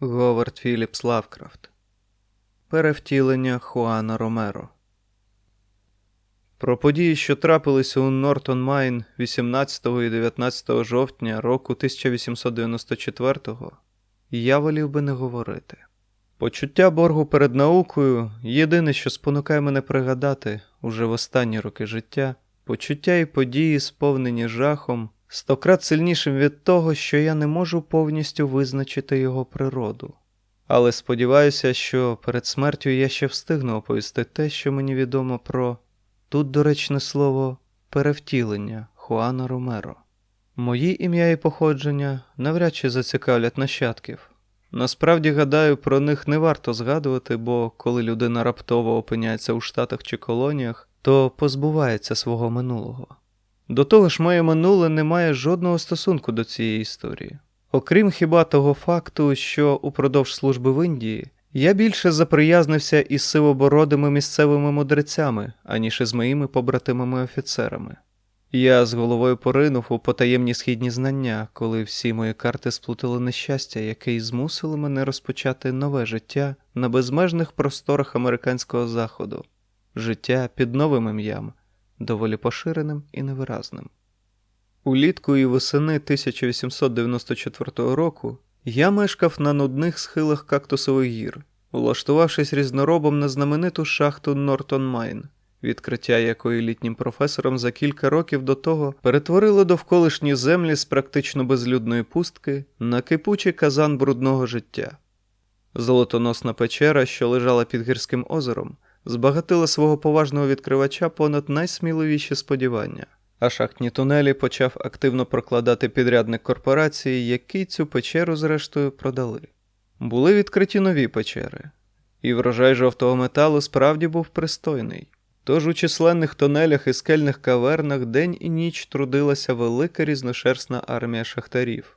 Говард Філіпс Лавкрафт. Перевтілення Хуана Ромеро. Про події, що трапилися у Нортон Майн 18 і 19 жовтня року 1894-го, я волів би не говорити. Почуття боргу перед наукою єдине, що спонукає мене пригадати уже в останні роки життя, почуття і події, сповнені жахом, стократ сильнішим від того, що я не можу повністю визначити його природу. Але сподіваюся, що перед смертю я ще встигну оповісти те, що мені відомо про тут доречне слово перевтілення Хуана Ромеро. Мої ім'я і походження навряд чи зацікавлять нащадків. Насправді, гадаю, про них не варто згадувати, бо коли людина раптово опиняється у Штатах чи колоніях, то позбувається свого минулого. До того ж, моє минуле не має жодного стосунку до цієї історії. Окрім хіба того факту, що упродовж служби в Індії я більше заприязнився із сивобородими місцевими мудрецями, аніж із моїми побратимами офіцерами. Я з головою поринув у потаємні східні знання, коли всі мої карти сплутали нещастя, яке й змусило мене розпочати нове життя на безмежних просторах американського заходу, життя під новим ім'ям, доволі поширеним і невиразним. Улітку і восени 1894 року я мешкав на нудних схилах кактусових гір, улаштувавшись різноробом на знамениту шахту Нортон Майн, відкриття якої літнім професором за кілька років до того перетворило довколишні землі з практично безлюдної пустки на кипучий казан брудного життя. Золотоносна печера, що лежала під гірським озером, збагатила свого поважного відкривача понад найсміливіші сподівання. А шахтні тунелі почав активно прокладати підрядник корпорації, який цю печеру, зрештою, продали. Були відкриті нові печери, і врожай жовтого металу справді був пристойний. Тож у численних тунелях і скельних кавернах день і ніч трудилася велика різношерстна армія шахтарів.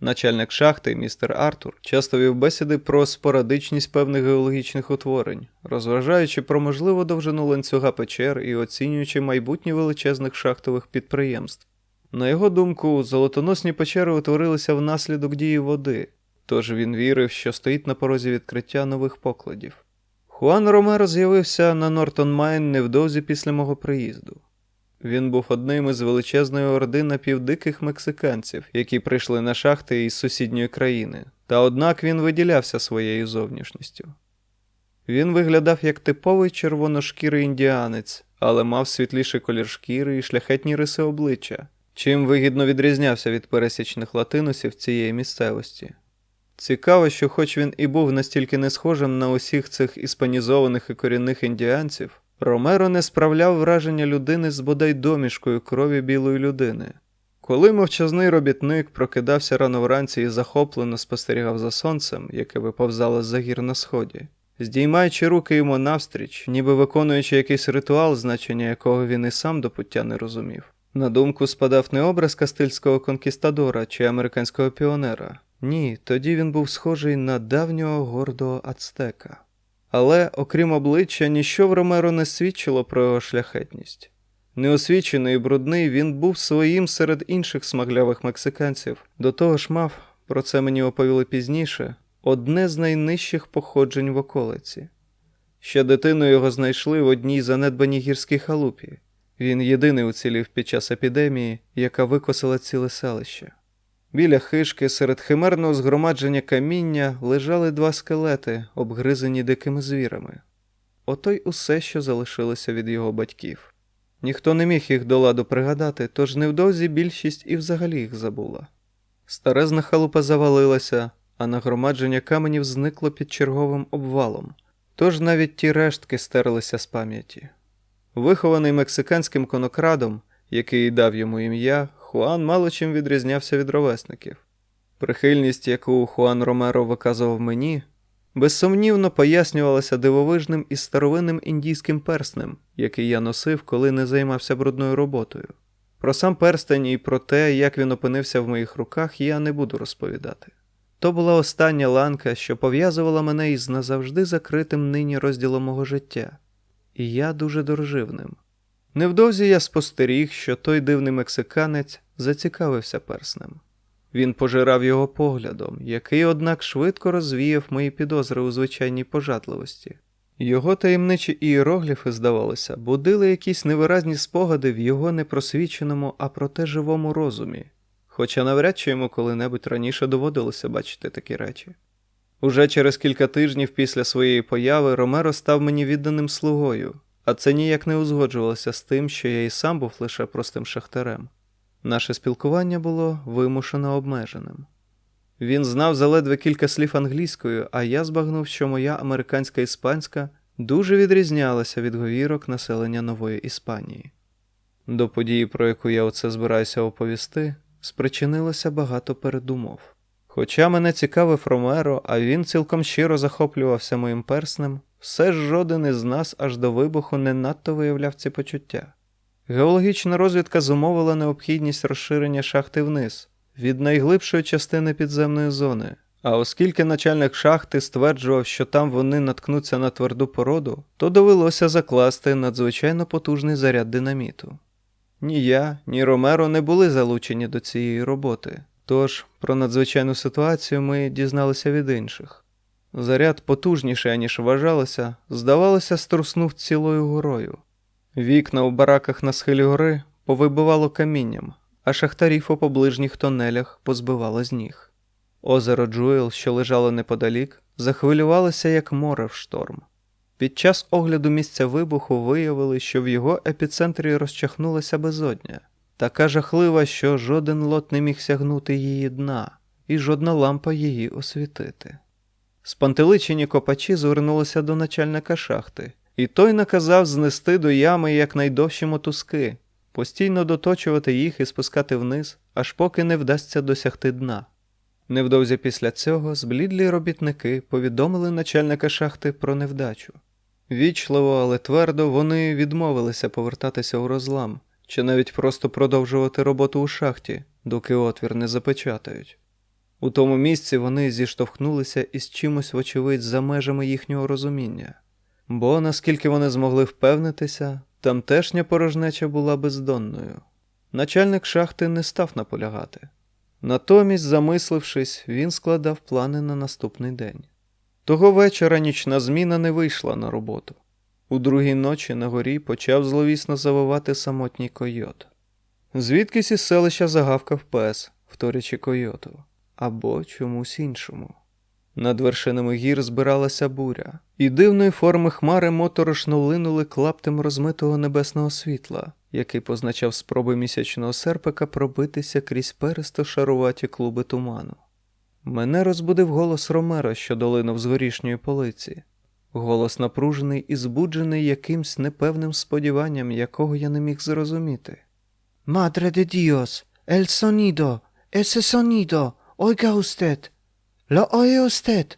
Начальник шахти, містер Артур, часто вів бесіди про спорадичність певних геологічних утворень, розважаючи про можливу довжину ланцюга печер і оцінюючи майбутнє величезних шахтових підприємств. На його думку, золотоносні печери утворилися внаслідок дії води, тож він вірив, що стоїть на порозі відкриття нових покладів. Хуан Ромеро з'явився на Нортон Майн невдовзі після мого приїзду. Він був одним із величезної орди напівдиких мексиканців, які прийшли на шахти із сусідньої країни, та однак він виділявся своєю зовнішністю. Він виглядав як типовий червоношкірий індіанець, але мав світліший колір шкіри і шляхетні риси обличчя, чим вигідно відрізнявся від пересічних латиносів цієї місцевості. Цікаво, що, хоч він і був настільки не схожим на усіх цих іспанізованих і корінних індіанців, Ромеро не справляв враження людини з бодай домішкою крові білої людини. Коли мовчазний робітник прокидався рано вранці і захоплено спостерігав за сонцем, яке виповзало з-за гір на сході, здіймаючи руки йому навстріч, ніби виконуючи якийсь ритуал, значення якого він і сам до пуття не розумів. На думку спадав не образ кастильського конкістадора чи американського піонера. Ні, тоді він був схожий на давнього гордого ацтека. Але, окрім обличчя, ніщо в Ромеро не свідчило про його шляхетність. Неосвічений і брудний, він був своїм серед інших смаглявих мексиканців. До того ж мав, про це мені оповіли пізніше, одне з найнижчих походжень в околиці. Ще дитину його знайшли в одній занедбаній гірській халупі. Він єдиний уцілів під час епідемії, яка викосила ціле селище. Біля хишки серед химерного згромадження каміння лежали два скелети, обгризані дикими звірами. Ото й усе, що залишилося від його батьків. Ніхто не міг їх до ладу пригадати, тож невдовзі більшість і взагалі їх забула. Старезна халупа завалилася, а нагромадження каменів зникло під черговим обвалом, тож навіть ті рештки стерлися з пам'яті. Вихований мексиканським конокрадом, який дав йому ім'я, Хуан мало чим відрізнявся від ровесників. Прихильність, яку Хуан Ромеро виказував мені, безсумнівно пояснювалася дивовижним і старовинним індійським перснем, який я носив, коли не займався брудною роботою. Про сам перстень і про те, як він опинився в моїх руках, я не буду розповідати. То була остання ланка, що пов'язувала мене із назавжди закритим нині розділом мого життя, і я дуже дорожив ним. Невдовзі я спостеріг, що той дивний мексиканець зацікавився перснем. Він пожирав його поглядом, який, однак, швидко розвіяв мої підозри у звичайній пожадливості. Його таємничі ієрогліфи, здавалося, будили якісь невиразні спогади в його непросвіченому, а проте живому розумі, хоча навряд чи йому коли-небудь раніше доводилося бачити такі речі. Уже через кілька тижнів після своєї появи Ромеро став мені відданим слугою, а це ніяк не узгоджувалося з тим, що я і сам був лише простим шахтарем. Наше спілкування було вимушено обмеженим. Він знав заледве кілька слів англійською, а я збагнув, що моя американська іспанська дуже відрізнялася від говірок населення нової Іспанії. До події, про яку я оце збираюся оповісти, спричинилося багато передумов. Хоча мене цікавив Ромеро, а він цілком щиро захоплювався моїм перснем, все ж жоден із нас аж до вибуху не надто виявляв ці почуття. Геологічна розвідка зумовила необхідність розширення шахти вниз від найглибшої частини підземної зони. А оскільки начальник шахти стверджував, що там вони наткнуться на тверду породу, то довелося закласти надзвичайно потужний заряд динаміту. Ні я, ні Ромеро не були залучені до цієї роботи, тож про надзвичайну ситуацію ми дізналися від інших. Заряд потужніший, ніж вважалося, здавалося, струснув цілою горою. Вікна у бараках на схилі гори повибивало камінням, а шахтарів у поближніх тонелях позбивало з ніг. Озеро Джуел, що лежало неподалік, захвилювалося як море в шторм. Під час огляду місця вибуху виявили, що в його епіцентрі розчахнулася безодня, така жахлива, що жоден лот не міг сягнути її дна, і жодна лампа її освітити. Спантеличені копачі звернулися до начальника шахти, і той наказав знести до ями якнайдовші мотузки, постійно доточувати їх і спускати вниз, аж поки не вдасться досягти дна. Невдовзі після цього зблідлі робітники повідомили начальника шахти про невдачу. Вічливо, але твердо вони відмовилися повертатися у розлам, чи навіть просто продовжувати роботу у шахті, доки отвір не запечатають. У тому місці вони зіштовхнулися із чимось, вочевидь, за межами їхнього розуміння, бо, наскільки вони змогли впевнитися, тамтешня порожнеча була бездонною. Начальник шахти не став наполягати. Натомість, замислившись, він складав плани на наступний день. Того вечора нічна зміна не вийшла на роботу. У другій ночі на горі почав зловісно завивати самотній койот. Звідкись із селища загавкав пес, вторячи койоту, або чомусь іншому. Над вершинами гір збиралася буря, і дивної форми хмари моторошно линули клаптем розмитого небесного світла, який позначав спроби місячного серпика пробитися крізь пересто шаруваті клуби туману. Мене розбудив голос Ромера, що долинув з горішньої полиці, голос напружений і збуджений якимсь непевним сподіванням, якого я не міг зрозуміти. Madre de Dios, el sonido, ese sonido, usted. Lo oye usted.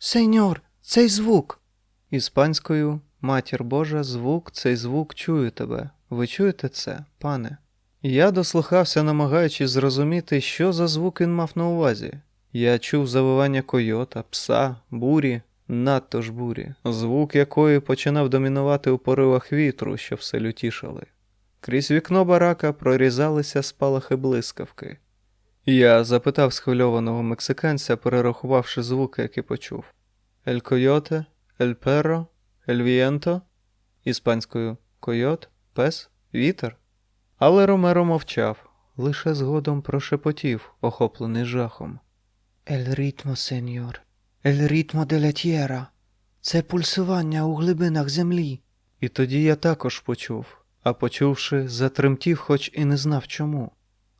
Señor, цей звук. Іспанською Матір Божа, звук, цей звук чую тебе. Ви чуєте це, пане? Я дослухався, намагаючись зрозуміти, що за звук він мав на увазі. Я чув завивання койота, пса, бурі, надто ж бурі, звук якої починав домінувати у поривах вітру, що все лютішали. Крізь вікно барака прорізалися спалахи блискавки. Я запитав схвильованого мексиканця, перерахувавши звуки, які почув: Ель койоте, ель перро, ель вієнто, іспанською койот, пес, вітер. Але Ромеро мовчав, лише згодом прошепотів, охоплений жахом. Ritmo, señor. El ritmo de la. Це пульсування у глибинах землі. І тоді я також почув, а почувши, затремтів, хоч і не знав чому.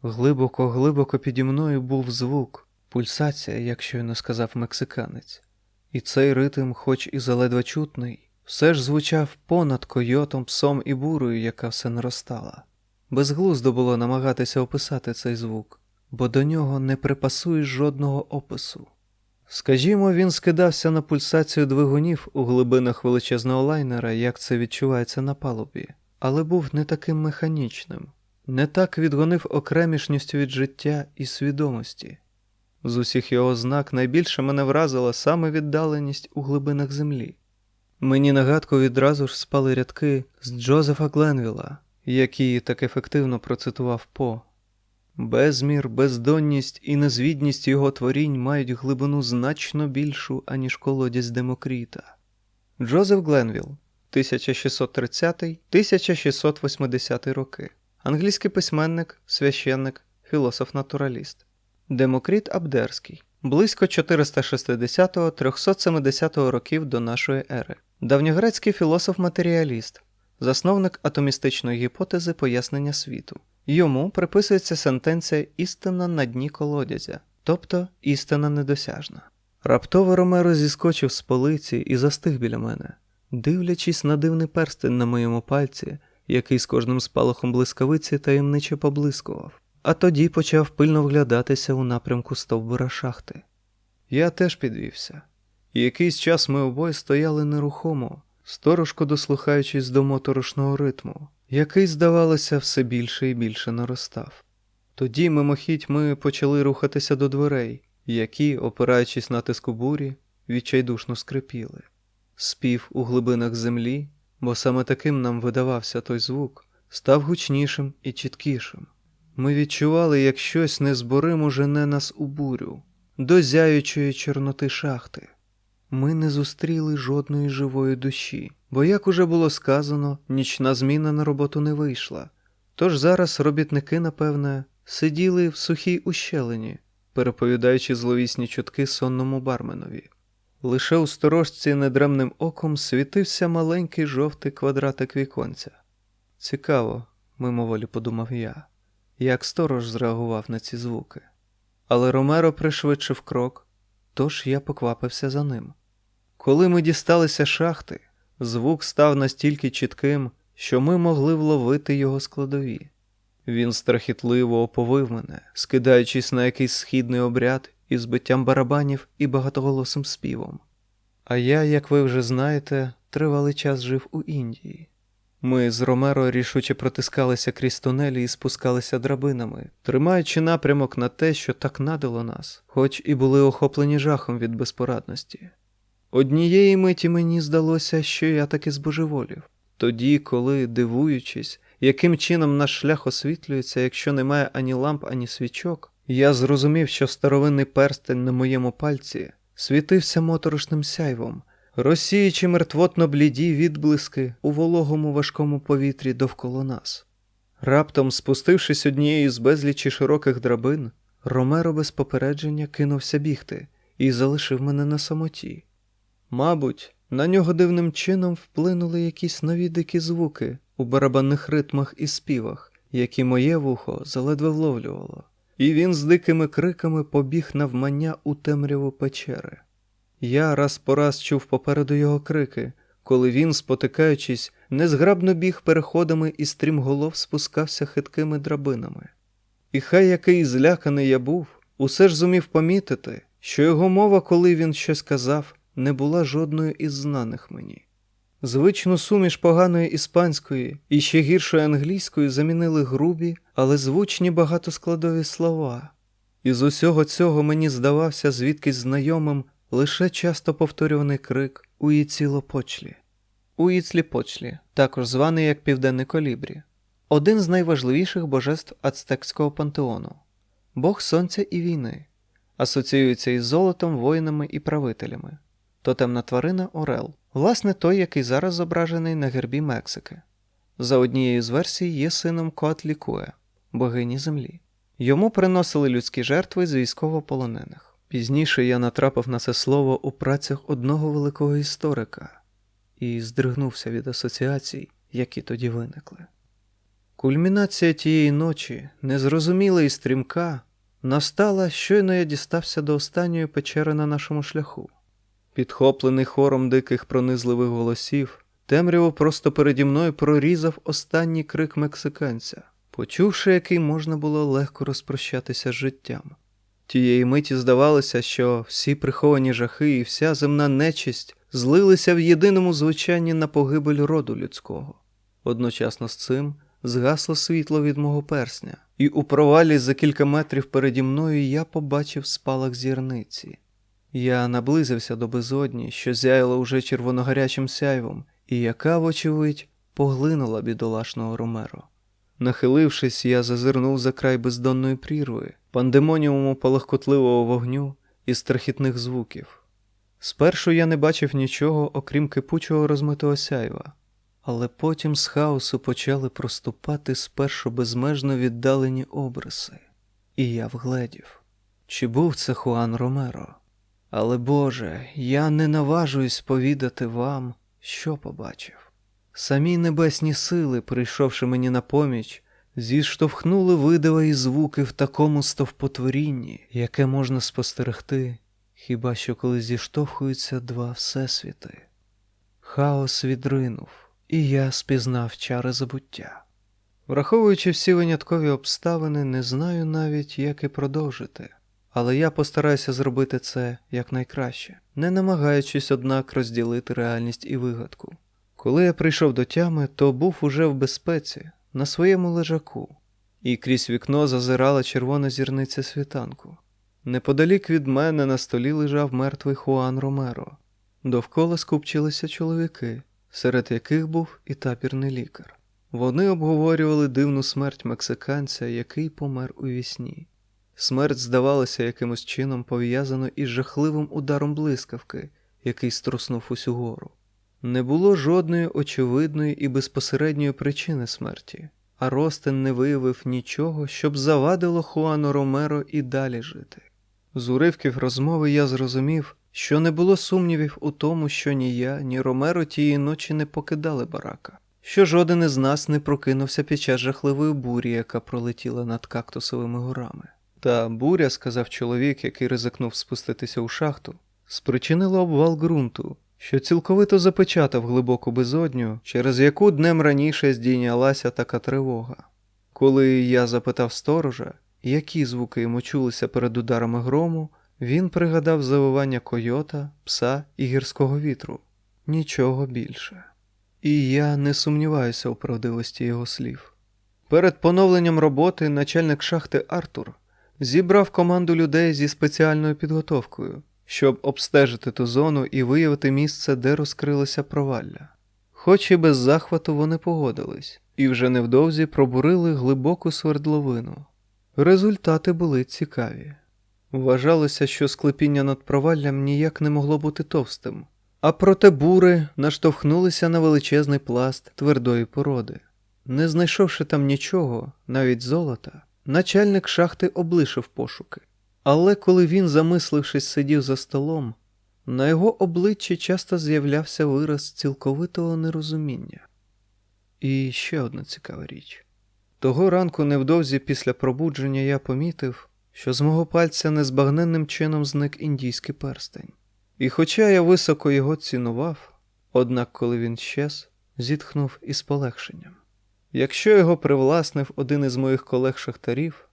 Глибоко, глибоко піді мною був звук, пульсація, як щойно сказав мексиканець. І цей ритм, хоч і заледве чутний, все ж звучав понад койотом, псом і бурою, яка все наростала. Безглуздо було намагатися описати цей звук, бо до нього не припасуєш жодного опису. Скажімо, він скидався на пульсацію двигунів у глибинах величезного лайнера, як це відчувається на палубі, але був не таким механічним, не так відгонив окремішністю від життя і свідомості. З усіх його знак найбільше мене вразила саме віддаленість у глибинах землі. Мені нагадку відразу ж спали рядки з Джозефа Гленвіла, які так ефективно процитував По. Безмір, бездонність і незвідність його творінь мають глибину значно більшу, аніж колодязь Демокріта. Джозеф Гленвіл, 1630-1680 роки. Англійський письменник, священник, філософ-натураліст. Демокріт Абдерський, близько 460-370 років до нашої ери. Давньогрецький філософ-матеріаліст, засновник атомістичної гіпотези пояснення світу. Йому приписується сентенція істина на дні колодязя, тобто істина недосяжна. Раптово Ромеро зіскочив з полиці і застиг біля мене, дивлячись на дивний перстень на моєму пальці, який з кожним спалахом блискавиці таємниче поблискував, а тоді почав пильно вглядатися у напрямку стовбура шахти. Я теж підвівся. Якийсь час ми обоє стояли нерухомо, сторожко дослухаючись до моторошного ритму, який, здавалося, все більше і більше наростав. Тоді, мимохідь, ми почали рухатися до дверей, які, опираючись на тиску бурі, відчайдушно скрипіли. Спів у глибинах землі, бо саме таким нам видавався той звук, став гучнішим і чіткішим. Ми відчували, як щось незборимо жене нас у бурю, до зяючої чорноти шахти. Ми не зустріли жодної живої душі, бо, як уже було сказано, нічна зміна на роботу не вийшла. Тож зараз робітники, напевне, сиділи в сухій ущелині, переповідаючи зловісні чутки сонному барменові. Лише у сторожці недремним оком світився маленький жовтий квадратик віконця. Цікаво, мимоволі подумав я, як сторож зреагував на ці звуки. Але Ромеро пришвидшив крок, тож я поквапився за ним. Коли ми дісталися шахти, звук став настільки чітким, що ми могли вловити його складові. Він страхітливо оповив мене, скидаючись на якийсь східний обряд із биттям барабанів і багатоголосим співом. А я, як ви вже знаєте, тривалий час жив у Індії. Ми з Ромеро рішуче протискалися крізь тунелі і спускалися драбинами, тримаючи напрямок на те, що так надало нас, хоч і були охоплені жахом від безпорадності. Однієї миті мені здалося, що я таки збожеволів. Тоді, коли, дивуючись, яким чином наш шлях освітлюється, якщо немає ані ламп, ані свічок, я зрозумів, що старовинний перстень на моєму пальці світився моторошним сяйвом, розсіючи мертвотно бліді відблиски у вологому важкому повітрі довкола нас. Раптом, спустившись однією з безлічі широких драбин, Ромеро без попередження кинувся бігти і залишив мене на самоті. Мабуть, на нього дивним чином вплинули якісь нові дикі звуки у барабанних ритмах і співах, які моє вухо заледве вловлювало, і він з дикими криками побіг навмання у темряву печери. Я раз по раз чув попереду його крики, коли він, спотикаючись, незграбно біг переходами і стрімголов спускався хиткими драбинами. І хай який зляканий я був, усе ж зумів помітити, що його мова, коли він щось казав, не була жодною із знаних мені. Звичну суміш поганої іспанської і ще гіршої англійської замінили грубі, але звучні багатоскладові слова. Із усього цього мені здавався звідкись знайомим лише часто повторюваний крик Уїцілопочлі. Уїцліпочлі, також званий як Південний Колібрі, один з найважливіших божеств ацтекського пантеону, бог сонця і війни, асоціюється із золотом, воїнами і правителями. Тотемна тварина Орел, власне той, який зараз зображений на гербі Мексики. За однією з версій є сином Коатлікуе, богині землі. Йому приносили людські жертви з військовополонених. Пізніше я натрапив на це слово у працях одного великого історика і здригнувся від асоціацій, які тоді виникли. Кульмінація тієї ночі, незрозуміла і стрімка, настала, щойно я дістався до останньої печери на нашому шляху. Підхоплений хором диких пронизливих голосів, темряво просто переді мною прорізав останній крик мексиканця, почувши, який можна було легко розпрощатися з життям. Тієї миті здавалося, що всі приховані жахи і вся земна нечисть злилися в єдиному звучанні на погибель роду людського. Одночасно з цим згасло світло від мого персня, і у провалі за кілька метрів переді мною я побачив спалах зірниці. Я наблизився до безодні, що зяяла уже червоногарячим сяйвом, і яка, вочевидь, поглинула бідолашного Ромеро. Нахилившись, я зазирнув за край бездонної прірви, пандемоніуму палахкотливого вогню і страхітних звуків. Спершу я не бачив нічого, окрім кипучого розмитого сяйва, але потім з хаосу почали проступати спершу безмежно віддалені обриси, і я вгледів, чи був це Хуан Ромеро. Але Боже, я не наважуюсь повідати вам, що побачив. Самі небесні сили, прийшовши мені на поміч, зіштовхнули видива і звуки в такому стовпотворінні, яке можна спостерегти, хіба що коли зіштовхуються два всесвіти. Хаос відринув, і я спізнав чари забуття. Враховуючи всі виняткові обставини, не знаю навіть, як і продовжити, але я постараюся зробити це якнайкраще, не намагаючись, однак, розділити реальність і вигадку. Коли я прийшов до тями, то був уже в безпеці, на своєму лежаку, і крізь вікно зазирала червона зірниця світанку. Неподалік від мене на столі лежав мертвий Хуан Ромеро. Довкола скупчилися чоловіки, серед яких був і табірний лікар. Вони обговорювали дивну смерть мексиканця, який помер у вісні. Смерть здавалася якимось чином пов'язаною із жахливим ударом блискавки, який струснув усю гору. Не було жодної очевидної і безпосередньої причини смерті, а Ростен не виявив нічого, щоб завадило Хуану Ромеро і далі жити. З уривків розмови я зрозумів, що не було сумнівів у тому, що ні я, ні Ромеро тієї ночі не покидали барака, що жоден із нас не прокинувся під час жахливої бурі, яка пролетіла над кактусовими горами. Та буря, сказав чоловік, який ризикнув спуститися у шахту, спричинила обвал ґрунту, що цілковито запечатав глибоку безодню, через яку днем раніше здійнялася така тривога. Коли я запитав сторожа, які звуки йому чулися перед ударами грому, він пригадав завивання койота, пса і гірського вітру. Нічого більше. І я не сумніваюся у правдивості його слів. Перед поновленням роботи начальник шахти Артур зібрав команду людей зі спеціальною підготовкою, щоб обстежити ту зону і виявити місце, де розкрилося провалля. Хоч і без захвату вони погодились, і вже невдовзі пробурили глибоку свердловину. Результати були цікаві. Вважалося, що склепіння над проваллям ніяк не могло бути товстим, а проте бури наштовхнулися на величезний пласт твердої породи. Не знайшовши там нічого, навіть золота, начальник шахти облишив пошуки. Але коли він, замислившись, сидів за столом, на його обличчі часто з'являвся вираз цілковитого нерозуміння. І ще одна цікава річ. Того ранку, невдовзі після пробудження, я помітив, що з мого пальця незбагненним чином зник індійський перстень. І хоча я високо його цінував, однак, коли він щез, зітхнув із полегшенням. Якщо його привласнив один із моїх колег-шахтарів,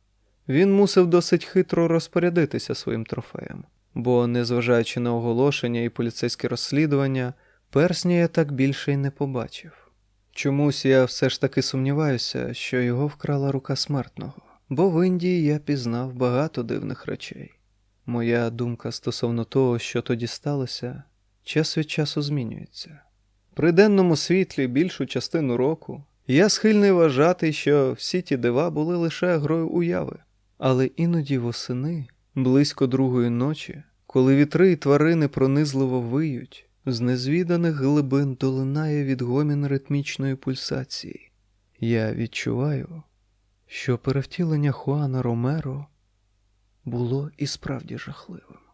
він мусив досить хитро розпорядитися своїм трофеєм, бо, незважаючи на оголошення і поліцейське розслідування, персня я так більше й не побачив. Чомусь я все ж таки сумніваюся, що його вкрала рука смертного, бо в Індії я пізнав багато дивних речей. Моя думка стосовно того, що тоді сталося, час від часу змінюється. При денному світлі більшу частину року я схильний вважати, що всі ті дива були лише грою уяви, але іноді восени, близько другої ночі, коли вітри і тварини пронизливо виють, з незвіданих глибин долинає відгомін ритмічної пульсації. Я відчуваю, що перевтілення Хуана Ромеро було і справді жахливим.